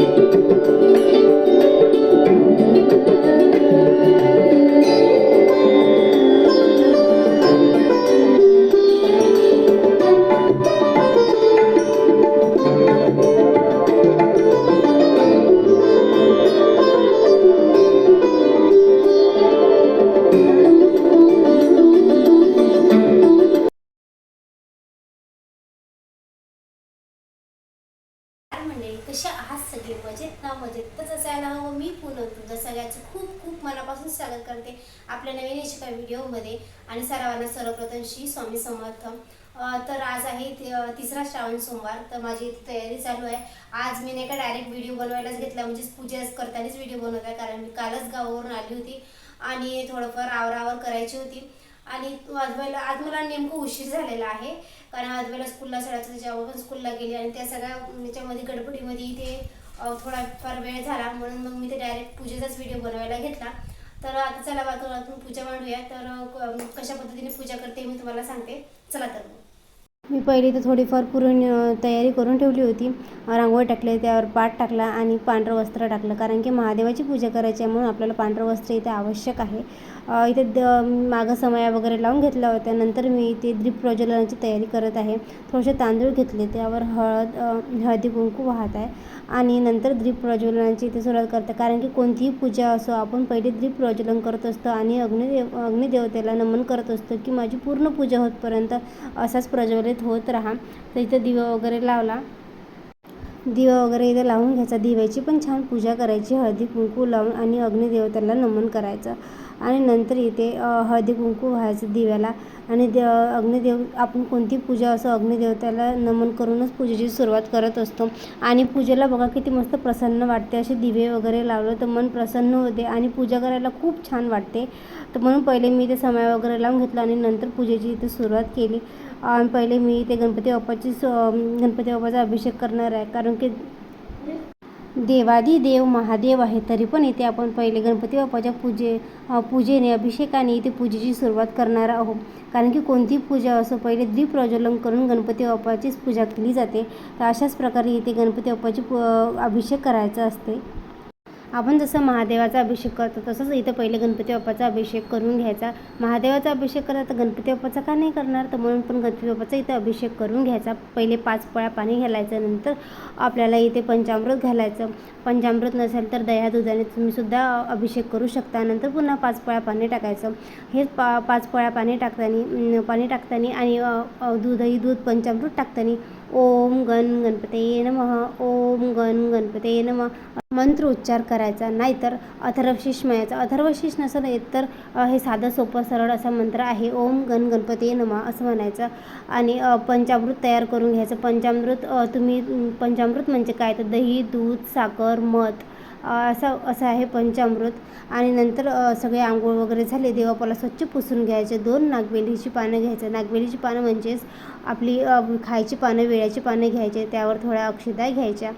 काय म्हणले कशा आहात सगळे? मजेत ना मजेत? तर असायला हवं मी पुन्हा तुमचं सगळ्याचं खूप खूप मनापासून स्वागत करते आपल्या नवीन एका व्हिडिओमध्ये. आणि सर्वांना सर्वप्रथम श्री स्वामी समर्थ. तर आज आहे तिसरा श्रावण सोमवार. तर माझी इथे तयारी चालू आहे. आज मी नाही का डायरेक्ट व्हिडिओ बनवायलाच घेतला. म्हणजेच पूजा करतानाच व्हिडिओ बनवत आहे कारण मी कालच गावावरून आली होती. आणि थोडंफार आवरावर करायची होती. आणि वाजवायला आज मला नेमकं उशीर झालेला आहे. कारण अद्वैला स्कूलला सोडायचं त्याच्यावर पण स्कूलला गेली आणि त्या सगळ्या याच्यामध्ये गडबडीमध्ये इथे थोडाफार वेळ झाला. म्हणून मग मी ते डायरेक्ट पूजेचाच व्हिडिओ बनवायला घेतला. तर आता चला वातावरणातून पूजा मांडूया तर कशा पद्धतीने पूजा करते मी तुम्हाला सांगते. चला तर मग. मी पहिली तर थोडीफार पुरण तयारी करून ठेवली होती. रांगोळी टाकली त्यावर पाट टाकला आणि पांढरं वस्त्र टाकलं. कारण की महादेवाची पूजा करायची आहे म्हणून आपल्याला पांढरं वस्त्र इथे आवश्यक आहे. इथे द मागं समया वगैरे लावून घेतल्या होत्या. नंतर मी इथे दीप प्रज्वलनाची तयारी करत आहे. थोडेसे तांदूळ घेतले. त्यावर हळद हळदी कुंकू वाहत आहे. आणि नंतर दीप प्रज्वलनाची इथे सुरुवात करते. कारण की कोणतीही पूजा असो आपण पहिले दीप प्रज्वलन करत असतो आणि अग्निदेव अग्निदेवतेला नमन करत असतो की माझी पूर्ण पूजा होतपर्यंत असाच प्रज्वलित होत राहा. तर इथे दिवा वगैरे लावला. दिवा वगैरे इथे लावून घ्यायचा. दिव्याची पण छान पूजा करायची. हळदी कुंकू लावून आणि अग्निदेवतेला नमन करायचं. आणि नंतर इथे हळदी कुंकू व्हायचं दिव्याला. आणि दे अग्निदेव आपण कोणती पूजा असो अग्निदेवतेला नमन करूनच पूजेची सुरुवात करत असतो. आणि पूजेला बघा किती मस्त प्रसन्न वाटते. असे दिवे वगैरे लावलं तर मन प्रसन्न होते आणि पूजा करायला खूप छान वाटते. तर म्हणून पहिले मी ते समय वगैरे लावून घेतलं आणि नंतर पूजेची इथे सुरुवात केली. आणि पहिले मी ते गणपती बाप्पाची गणपती बाप्पाचा अभिषेक करणार आहे. कारण की देवादी देव महादेव आहे तरी पण इथे आपण पहिले गणपती बाप्पाच्या पूजे पूजेने अभिषेकाने इथे पूजेची सुरुवात करणार आहोत. कारण की कोणती पूजा असो पहिले द्विप्रज्वलन करून गणपती बाप्पाचीच पूजा केली जाते. तर अशाच प्रकारे इथे गणपती बाप्पाची पू अभिषेक करायचा असते आपण जसं महादेवाचा अभिषेक करतो तसंच इथं पहिले गणपती बाप्पाचा अभिषेक करून घ्यायचा. महादेवाचा अभिषेक करा तर गणपती बाप्पाचा का नाही करणार? तर म्हणून पण गणपती बाप्पाचा इथं अभिषेक करून घ्यायचा. पहिले पाच पळ्या पाणी घालायचं नंतर आपल्याला इथे पंचामृत घालायचं. पंचामृत नसेल तर दह्या दुधाने तुम्ही सुद्धा अभिषेक करू शकता. नंतर पुन्हा पाच पळ्या पाणी टाकायचं. हेच पा पाच पळ्या पाणी टाकताना पाणी टाकताना आणि दूधही दूध पंचामृत टाकताना ओम गण गणपते नम. ओम गण गणपते नम. मंत्र उच्चार करायचा नाहीतर अथर्वशीष म्हणायचा अथर्वशीष नसेल येत तर हे साधं सोपं सरळ असा मंत्र आहे. ओम गण गणपती नम असं म्हणायचं. आणि पंचामृत तयार करून घ्यायचं. पंचामृत तुम्ही पंचामृत म्हणजे काय? तर दही दूध साखर मध. असं असं आहे पंचामृत. आणि नंतर सगळे आंघोळ वगैरे झाले देवापाला स्वच्छ पुसून घ्यायचे. दोन नागवेलीची पानं घ्यायचं. नागवेलीची पानं म्हणजेच आपली खायची पानं वेळाची पानं घ्यायचे. त्यावर थोड्या अक्षदा घ्यायच्या.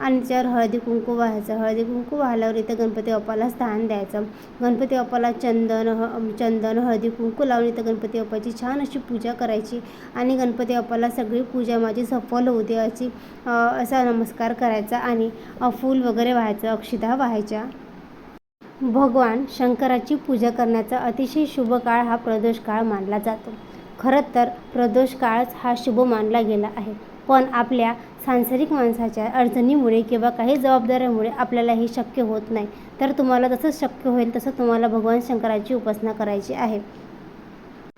आणि त्याच्यावर हळदी कुंकू व्हायचं. हळदी कुंकू वाहल्यावर इथं गणपती बाप्पाला स्थान द्यायचं. गणपती बाप्पाला चंदन ह चंदन हळदी कुंकू लावून इथं गणपती बाप्पाची छान अशी पूजा करायची आणि गणपती बाप्पाला सगळी पूजा माझी सफल होते अशी असा नमस्कार करायचा आणि फूल वगैरे व्हायचं अक्षिधा व्हायच्या. भगवान शंकराची पूजा करण्याचा अतिशय शुभ काळ हा प्रदोष काळ मानला जातो. खरं तर प्रदोष काळच हा शुभ मानला गेला आहे. पण आपल्या सांसारिक माणसाच्या अडचणीमुळे किंवा काही जबाबदाऱ्यामुळे आपल्याला हे शक्य होत नाही. तर तुम्हाला जसं शक्य होईल तसं तुम्हाला भगवान शंकराची उपासना करायची आहे.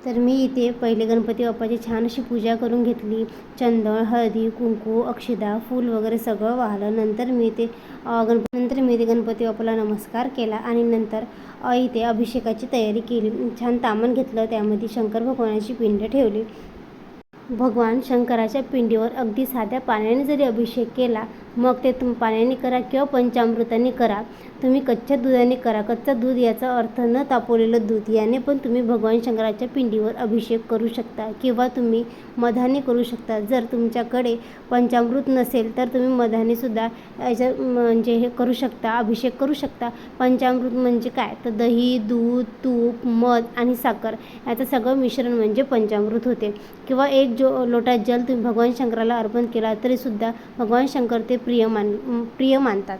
तर मी इथे पहिले गणपती बाप्पाची छान अशी पूजा करून घेतली. चंदन हळदी कुंकू अक्षदा फूल वगैरे सगळं वाहलं. नंतर मी ते गणप नंतर मी ते गणपती बाप्पाला नमस्कार केला आणि नंतर इथे अभिषेकाची तयारी केली. छान तामण घेतलं. त्यामध्ये शंकर भगवानाची पिंड ठेवली. भगवान शंकराच्या पिंडीवर अगदी साध्या पाण्याने जरी अभिषेक केला मग ते तुम पाण्याने करा किंवा पंचामृताने करा. तुम्ही कच्च्या दुधाने करा. कच्चा दूध याचा अर्थ न तापवलेलं दूध. याने पण तुम्ही भगवान शंकराच्या पिंडीवर अभिषेक करू शकता किंवा तुम्ही मधाने करू शकता. जर तुमच्याकडे पंचामृत नसेल तर तुम्ही मधाने सुद्धा याच्या म्हणजे हे करू शकता अभिषेक करू शकता. पंचामृत म्हणजे काय? तर दही दूध तूप मध आणि साखर. याचं सगळं मिश्रण म्हणजे पंचामृत होते. किंवा एक जो लोटा जल तुम्ही भगवान शंकराला अर्पण केला तरीसुद्धा भगवान शंकर ते प्रिय मान प्रिय मानतात.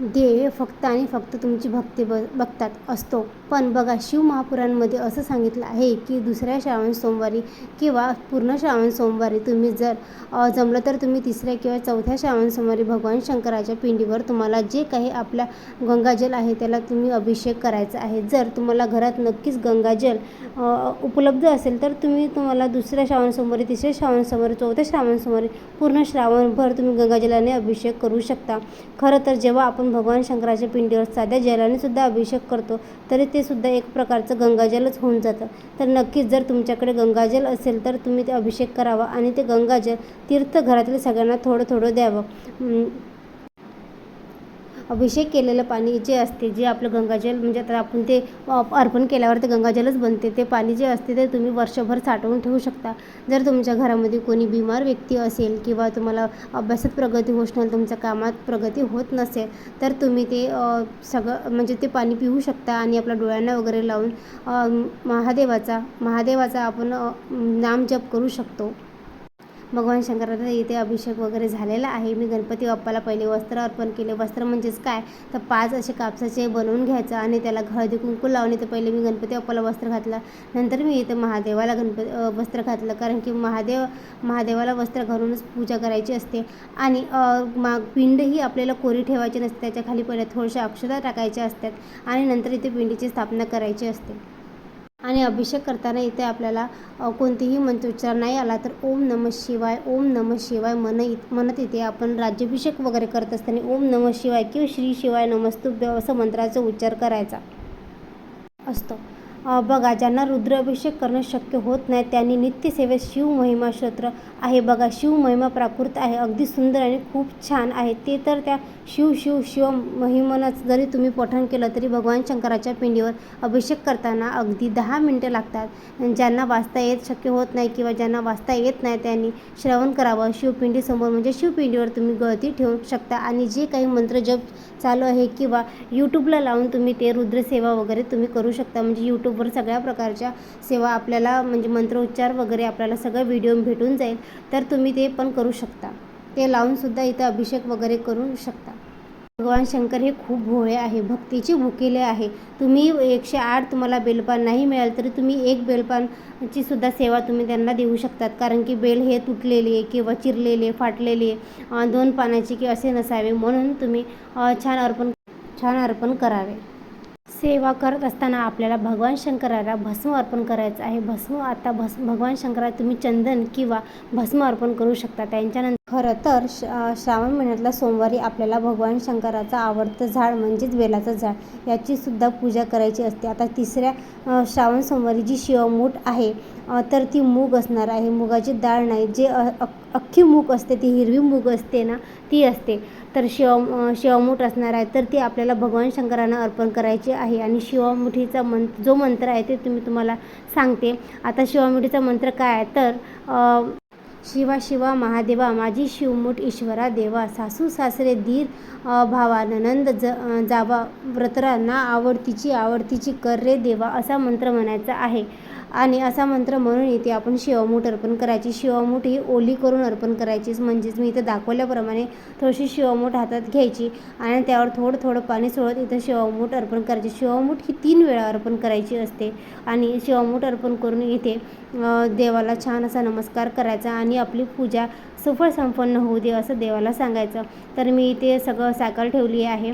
देव फक्त आणि फक्त तुमची भक्ती ब बघतात असतो. पण बघा शिव महापुराणमध्ये असं सांगितलं आहे की दुसऱ्या श्रावण सोमवारी किंवा पूर्ण श्रावण सोमवारी तुम्ही जर जमलं तर तुम्ही तिसऱ्या किंवा चौथ्या श्रावण सोमवारी भगवान शंकराच्या पिंडीवर तुम्हाला जे काही आपल्या गंगाजल आहे त्याला तुम्ही अभिषेक करायचा आहे. जर तुम्हाला घरात नक्कीच गंगाजल उपलब्ध असेल तर तुम्ही तुम्हाला दुसऱ्या श्रावण सोमवारी तिसऱ्या श्रावण सोमवारी चौथ्या श्रावण सोमवारी पूर्ण श्रावणभर तुम्ही गंगाजलाने अभिषेक करू शकता. खरं तर जेव्हा आपण भगवान शंकराच्या पिंडीवर साध्या जलाने सुद्धा अभिषेक करतो तरी ते सुद्धा एक प्रकारचं गंगाजलच होऊन जातं. तर नक्कीच जर तुमच्याकडे गंगाजल असेल तर तुम्ही ते अभिषेक करावा आणि ते गंगाजल तीर्थ घरातील सगळ्यांना थोडं थोडं द्यावं. अभिषेक केलेलं पाणी जे असते जे आपलं गंगाजल म्हणजे आता आपण ते अर्पण केल्यावर ते गंगाजलच बनते. ते पाणी जे असते ते तुम्ही वर्षभर साठवून ठेवू शकता. जर तुमच्या घरामध्ये कोणी बिमार व्यक्ती असेल किंवा तुम्हाला अभ्यासात प्रगती होत नाही तुमच्या कामात प्रगती होत नसेल तर तुम्ही ते सगळं म्हणजे ते पाणी पिऊ शकता आणि आपल्या डोळ्यांना वगैरे लावून महादेवाचा महादेवाचा आपण नाम नामजप करू शकतो. भगवान शंकराचा इथे अभिषेक वगैरे झालेला आहे. मी गणपती बाप्पाला पहिले वस्त्र अर्पण केले. वस्त्र म्हणजेच काय? तर पाच असे कापसाचे बनवून घ्यायचं आणि त्याला हळदी कुंकू लावणे. तर पहिले मी गणपती बाप्पाला वस्त्र घातलं. नंतर मी इथं महादेवाला गणपती वस्त्र घातलं. कारण की महादेव महादेवाला वस्त्र घालूनच पूजा करायची असते. आणि मा पिंड ही आपल्याला कोरी ठेवायची नसते. त्याच्याखाली पहिले थोडशा अक्षता टाकायच्या असतात. आणि नंतर इथे पिंडीची स्थापना करायची असते. आणि अभिषेक करताना इथे आपल्याला कोणतीही कोणतेही मंत्रोच्चार नाही आला तर ओम नम शिवाय ओम नम शिवाय मन इत म्हणत इथे आपण राज्याभिषेक वगैरे करत असताना ओम नम शिवाय किंवा श्री शिवाय नमस्तुभ्य असं मंत्राचा उच्चार करायचा असतो. बघा ज्यांना रुद्राभिषेक करणं शक्य होत नाही त्यांनी नित्यसेवेत शिव महिमा स्तोत्र आहे. बघा शिव महिमा प्राकृत आहे. अगदी सुंदर आणि खूप छान आहे. ते तर त्या शिव शिव शिव महिमनच जरी तुम्ही पठण केलं तरी भगवान शंकराच्या पिंडीवर अभिषेक करताना अगदी दहा मिनटं लागतात. ज्यांना वाचता येत शक्य होत नाही किंवा ज्यांना वाचता येत नाही त्यांनी श्रवण करावं. शिवपिंडीसमोर म्हणजे शिवपिंडीवर तुम्ही गळती ठेवू शकता आणि जे काही मंत्र जप चालू आहे किंवा यूट्यूबला लावून तुम्ही ते रुद्रसेवा वगैरे तुम्ही करू शकता. म्हणजे यूट्यूब यूट्यूबवर सगळ्या प्रकारच्या सेवा आपल्याला म्हणजे मंत्रोच्चार वगैरे आपल्याला सगळं व्हिडिओ भेटून जाईल. तर तुम्ही ते पण करू शकता. ते लावूनसुद्धा इथं अभिषेक वगैरे करू शकता. भगवान शंकर हे खूप भोळे आहे भक्तीचे भुकेले आहे. तुम्ही एकशे आठ तुम्हाला बेलपान नाही मिळाल तरी तुम्ही एक बेलपानची सुद्धा सेवा तुम्ही त्यांना देऊ शकतात. कारण की बेल हे तुटलेले किंवा चिरलेले फाटलेले दोन पानाचे की असे नसावे. म्हणून तुम्ही छान अर्पण छान अर्पण करावे. सेवा करत असताना आपल्याला भगवान शंकराला भस्म अर्पण करायचं आहे. भस्म आता भस्म भगवान शंकराला तुम्ही चंदन किंवा भस्म अर्पण करू शकता. त्यांच्यानंतर खरं तर श श्रावण महिन्यातला सोमवारी आपल्याला भगवान शंकराचं आवडतं झाड म्हणजेच बेलाचं झाड याची सुद्धा पूजा करायची असते. आता तिसऱ्या श्रावण सोमवारी जी शिवमूठ आहे तर ती मूग असणार आहे. मुगाची डाळ नाही जे अख्खी मूग असते ती हिरवी मूग असते ना ती असते. तर शिव शिवमूठ असणार आहे तर ती आपल्याला भगवान शंकरांना अर्पण करायची आहे आणि शिवमुठीचा मंत्र जो मंत्र आहे ते तुम्ही तुम्हाला सांगते. आता शिवमुठीचा मंत्र काय आहे? तर शिवा शिवा महादेवा माझी शिवमूठ ईश्वरा देवा सासू सासरे धीर भावा ननंद ज जावा व्रतरा ना आवडतीची आवडतीची कर रे देवा असा मंत्र म्हणायचा आहे. आणि असा मंत्र म्हणून इथे आपण शिवामूठ अर्पण करायची. शिवामूठ ही ओली करून अर्पण करायचीच. म्हणजेच मी इथं दाखवल्याप्रमाणे थोडीशी शिवामूठ हातात घ्यायची आणि त्यावर थोडं थोडं पाणी सोडत इथं शिवामूठ अर्पण करायची. शिवामूठ ही तीन वेळा अर्पण करायची असते आणि शिवामूठ अर्पण करून इथे देवाला छान असा नमस्कार करायचा आणि आपली पूजा सुफळ संपन्न होऊ दे असं देवाला सांगायचं. तर मी इथे सगळं साखर ठेवली आहे.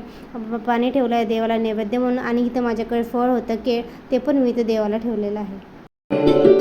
पाणी ठेवलं आहे देवाला नैवेद्य म्हणून आणि इथं माझ्याकडे फळ होतं केळ ते पण मी इथं देवाला ठेवलेलं आहे.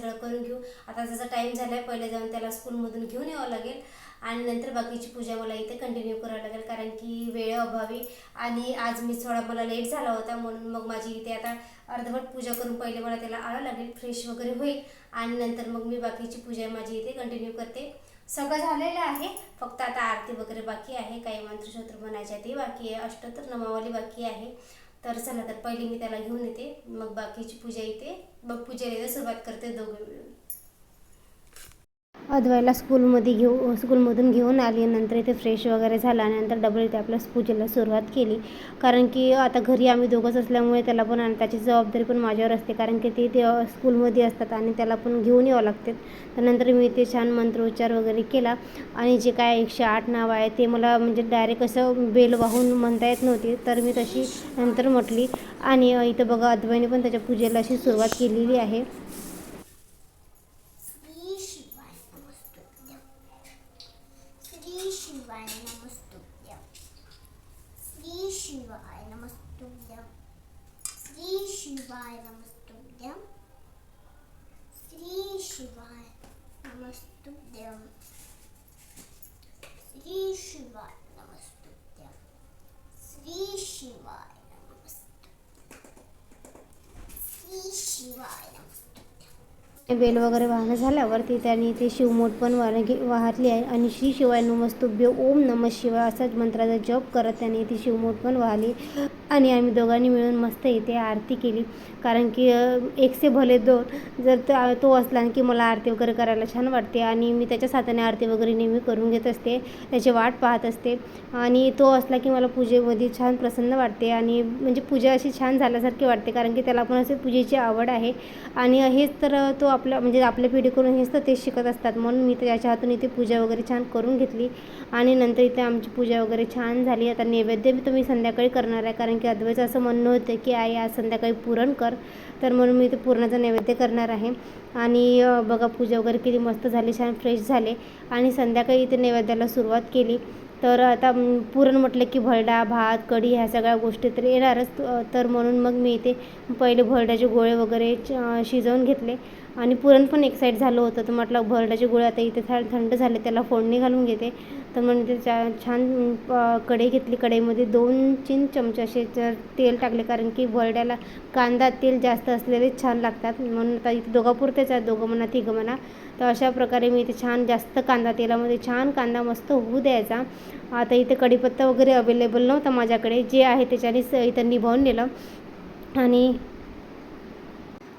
सगळं करून घेऊ. आता त्याचा टाईम झाला आहे पहिले जाऊन त्याला स्कूलमधून घेऊन यावं लागेल. आणि नंतर बाकीची पूजा मला इथे कंटिन्यू करावी लागेल. कारण की वेळ अभावी. आणि आज मी थोडा मला लेट झाला होता म्हणून मग माझी इथे आता अर्धवट पूजा करून पहिले मला त्याला आणावं लागेल. फ्रेश वगैरे होईल. आणि नंतर मग मी बाकीची पूजा माझी इथे कंटिन्यू करते. सगळं झालेलं आहे. फक्त आता आरती वगैरे बाकी आहे. काही मंत्रसूत्र म्हणायचे ते बाकी आहे. अष्टोत्तर नमावली बाकी आहे. तर चला तर पहिले मी त्याला घेऊन येते. मग बाकीची पूजा इथे. मग पूजेला सुरुवात करते दोघे मिळून. अद्वैला स्कूलमध्ये घेऊ स्कूलमधून घेऊन आली. नंतर इथे फ्रेश वगैरे झाला आणि नंतर डबल इथे आपल्या पूजेला सुरुवात केली. कारण की आता घरी आम्ही दोघंच असल्यामुळे त्याला पण आणि त्याची जबाबदारी पण माझ्यावर असते. कारण की ते ते स्कूलमध्ये असतात आणि त्याला पण घेऊन यावं लागते. तर नंतर मी ते छान मंत्रोच्चार वगैरे केला. आणि जे काय एकशे आठ नाव आहे ते मला म्हणजे डायरेक्ट असं बेल वाहून म्हणता येत नव्हती. तर मी तशी नंतर म्हटली. आणि इथं बघा अद्वैने पण त्याच्या पूजेला अशी सुरुवात केलेली आहे. Ziyşinvaynımız duydum. Ziyşinvaynımız duydum. Ziyşinvaynımız duydum. Ziyşinvaynımız duydum. Ziyşinvaynımız duydum. Ziyşinvaynımız बेल वगैरे वाहणं झाल्यावरती त्यांनी ते शिवमोठ पण वाह घे वाहतली आहे. आणि श्री शिवाय नमस्तुभ्य ओम नम शिवाय असाच मंत्राचा जप करत त्यांनी ती शिवमोठ पण वाहली. आणि आम्ही दोघांनी मिळून मस्त इथे आरती केली. कारण की एकसे एक से भले दोन जर तो तो असला की मला आरती वगैरे करायला छान वाटते. आणि मी त्याच्या साताने आरती वगैरे नेहमी करून घेत असते. त्याची वाट पाहत असते. आणि तो असला की मला पूजेमध्ये छान प्रसन्न वाटते. आणि म्हणजे पूजा अशी छान झाल्यासारखी वाटते. कारण की त्याला पण असे पूजेची आवड आहे. आणि हेच तर तो आपल्या म्हणजे आपल्या पिढीकडून हेच तर ते शिकत असतात. म्हणून मी त्याच्या हातून इथे पूजा वगैरे छान करून घेतली. आणि नंतर इथे आमची पूजा वगैरे छान झाली. आता नैवेद्य मी तुम्ही संध्याकाळी करणार आहे. कारण की अद्वैचं असं म्हणणं होतं की आई आज संध्याकाळी पुरण कर. तर म्हणून मी इथे पुरणाचा नैवेद्य करणार आहे. आणि बघा पूजा वगैरे किती मस्त झाली छान फ्रेश झाले. आणि संध्याकाळी इथे नैवेद्याला सुरुवात केली. तर आता पुरण म्हटलं की भरडा भात कढी ह्या सगळ्या गोष्टी तर येणारच. तर म्हणून मग मी इथे पहिले भरड्याचे गोळे वगैरे शिजवून घेतले. आणि पुरण पण एक साईड झालं होतं. तर म्हटलं भरड्याचे गोळे आता इथे थंड झाले त्याला फोडणी घालून घेते. तर म्हणजे ते चा छान कढई घेतली. कढईमध्ये दोन तीन चमचे असे तेल टाकले कारण की भरड्याला कांदा तेल जास्त असलेले छान लागतात. म्हणून आता इथे दोघापुरतेच आहेत दोघं म्हणा तिघं म्हणा. तर अशा प्रकारे मी इथे छान जास्त कांदा तेलामध्ये छान कांदा मस्त होऊ द्यायचा. आता इथे कढीपत्ता वगैरे अवेलेबल नव्हता माझ्याकडे. जे आहे त्याच्यानेच इथं निभावून नेलं. आणि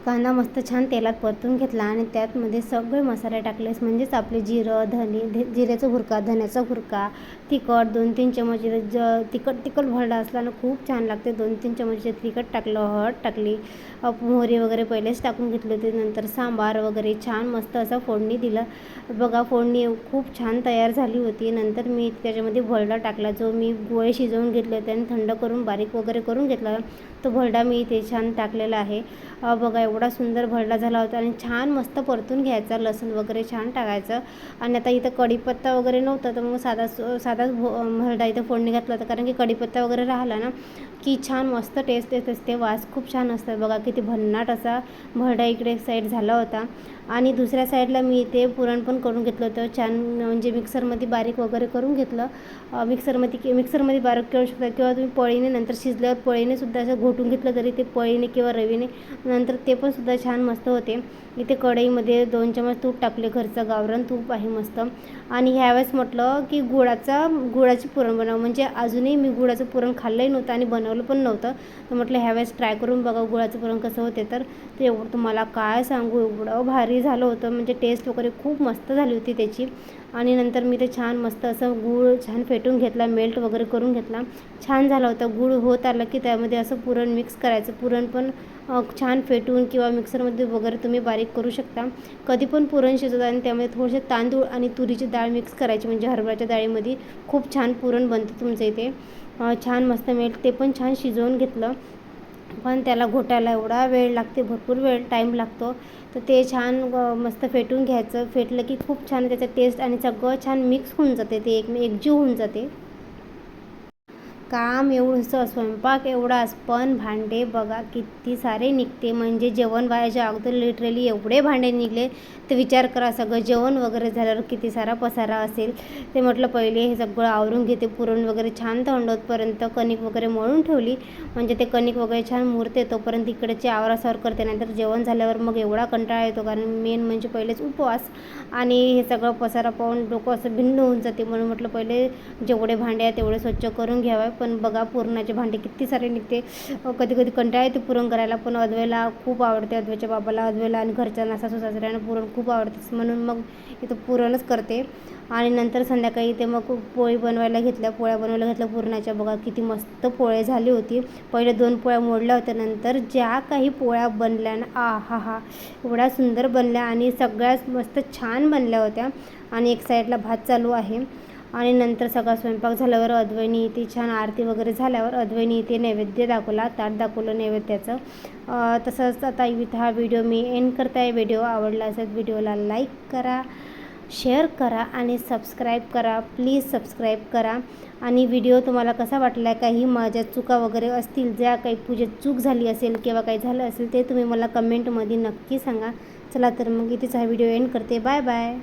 कांदा मस्त छान तेलात परतून घेतला आणि त्यातमध्ये सगळे मसाले टाकलेस म्हणजेच आपले जिरं धने धे जिऱ्याचा भुरका धन्याचा भुरका तिखट दोन तीन चमचे ज तिखट तिखट भरडा असला ना खूप छान लागते. दोन तीन चमचे तिखट टाकलं हळद टाकली मोहरी वगैरे पहिलेच टाकून घेतली होती. नंतर सांबार वगैरे छान मस्त असं फोडणी दिलं. बघा फोडणी खूप छान तयार झाली होती. नंतर मी त्याच्यामध्ये भरडा टाकला जो मी गोळे शिजवून घेतले होते आणि थंड करून बारीक वगैरे करून घेतला तो भरडा मी इथे छान टाकलेला आहे. बघा एवढा सुंदर भरडा झाला होता आणि छान मस्त परतून घ्यायचा लसूण वगैरे छान टाकायचं. आणि आता इथं कढीपत्ता वगैरे नव्हता तर मग साधा साधाच भो भरडा इथं फोडणी घातला होता. कारण की कढीपत्ता वगैरे राहिला ना की छान मस्त टेस्ट येत असते. वास खूप छान असतात बघा किती भन्नाट असा भरडा इकडे साईड झाला होता. आणि दुसऱ्या साईडला मी इथे पुरण पण करून घेतलं होतं. छान म्हणजे मिक्सरमध्ये बारीक वगैरे करून घेतलं. मिक्सरमध्ये मिक्सरमध्ये बारीक करू शकता किंवा तुम्ही पळीने नंतर शिजल्यावर पळीने सुद्धा असं घोटून घेतलं तरी ते पळीने किंवा रवीने नंतर ते पण सुद्धा छान मस्त होते. इथे कढईमध्ये दोन चमच तूप टाकले. घरचं गावरान तूप आहे मस्त. आणि ह्यावेळेस म्हटलं की गुळाचा गुळाची पुरण बनव. म्हणजे अजूनही मी गुळाचं पुरण खाल्लंही नव्हतं आणि बनव बनवलं पण नव्हतं. तर म्हटलं ह्यावेळेस ट्राय करून बघा गुळाचं पुरण कसं होते. तर ते एवढं तुम्हाला काय सांगू एवढं भारी झालं होतं. म्हणजे टेस्ट वगैरे खूप मस्त झाली होती त्याची. आणि नंतर मी ते छान मस्त असं गूळ छान फेटून घेतला मेल्ट वगैरे करून घेतला. छान झाला होता. गूळ होत आलं की त्यामध्ये असं पुरण मिक्स करायचं. पुरण पण छान फेटून किंवा मिक्सरमध्ये वगैरे तुम्ही बारीक करू शकता. कधी पण पुरण शिजवता आणि त्यामध्ये थोडेसे तांदूळ आणि तुरीची डाळ मिक्स करायची म्हणजे हरभऱ्याच्या डाळीमध्ये खूप छान पुरण बनतं तुमचं इथे. छान मस्त मेल्ट ते पण छान शिजवून घेतलं. पण त्याला घोटायला एवढा वेळ लागते भरपूर वेळ टाईम लागतो. तर ते छान मस्त फेटून घ्यायचं. फेटलं की खूप छान त्याचं टेस्ट आणि सगळं छान मिक्स होऊन जाते ते एक एकजीव होऊन जाते. काम एवढंसं स्वयंपाक एवढाच पण भांडे बघा किती सारे निघते. म्हणजे जेवण व्हायच्या अगोदर लिटरली एवढे भांडे निघले. तर विचार करा सगळं जेवण वगैरे झाल्यावर किती सारा पसारा असेल. ते म्हटलं पहिले हे सगळं आवरून घेते पुरण वगैरे छान थंडतपर्यंत कणिक वगैरे मळून ठेवली. म्हणजे ते कणिक वगैरे छान मुरते तोपर्यंत इकडचे आवरासावर करते नंतर जेवण झाल्यावर मग एवढा कंटाळा येतो. कारण मेन म्हणजे पहिलेच उपवास. आणि हे सगळं पसारा पाहून डोकं असं भिन्न होऊन जाते. म्हणून म्हटलं पहिले जेवढे भांडे आहेत तेवढे स्वच्छ करून घ्यावे. पण बघा पुरणाचे भांडे किती सारे निघते. कधी कधी कंटाळा येते पुरण करायला पण अद्वेला खूप आवडते अद्वेच्या बाबाला अद्वेला आणि घरच्यांना सासू सासऱ्यांना पुरण खूप आवडते. म्हणून मग इथं पुरणच करते. आणि नंतर संध्याकाळी ते मग पोळी बनवायला घेतल्या पोळ्या बनवायला घेतल्या पुरणाच्या. बघा किती मस्त पोळे झाली होती. पहिले दोन पोळ्या मोडल्या होत्या नंतर ज्या काही पोळ्या बनल्या ना आ हा हा एवढ्या सुंदर बनल्या आणि सगळ्याच मस्त छान बनल्या होत्या. आणि एक साईडला भात चालू आहे. आणि नंतर सगळा स्वयंपाक झाल्यावर अद्वैनी इथे छान आरती वगैरे झाल्यावर अद्वैनी इथे नैवेद्य दाखवला ताट दाखवलं नैवेद्याचं. तसंच आता इथं हा व्हिडिओ मी एंड करताय व्हिडिओ आवडला असेल व्हिडिओला लाईक करा शेअर करा आणि सबस्क्राईब करा. प्लीज सबस्क्राईब करा. आणि व्हिडिओ तुम्हाला कसा वाटला आहे काही माझ्या चुका वगैरे असतील ज्या काही पूजेत चूक झाली असेल किंवा काही झालं असेल ते तुम्ही मला कमेंटमध्ये नक्की सांगा. चला तर मग इथेच हा व्हिडिओ एंड करते. Bye bye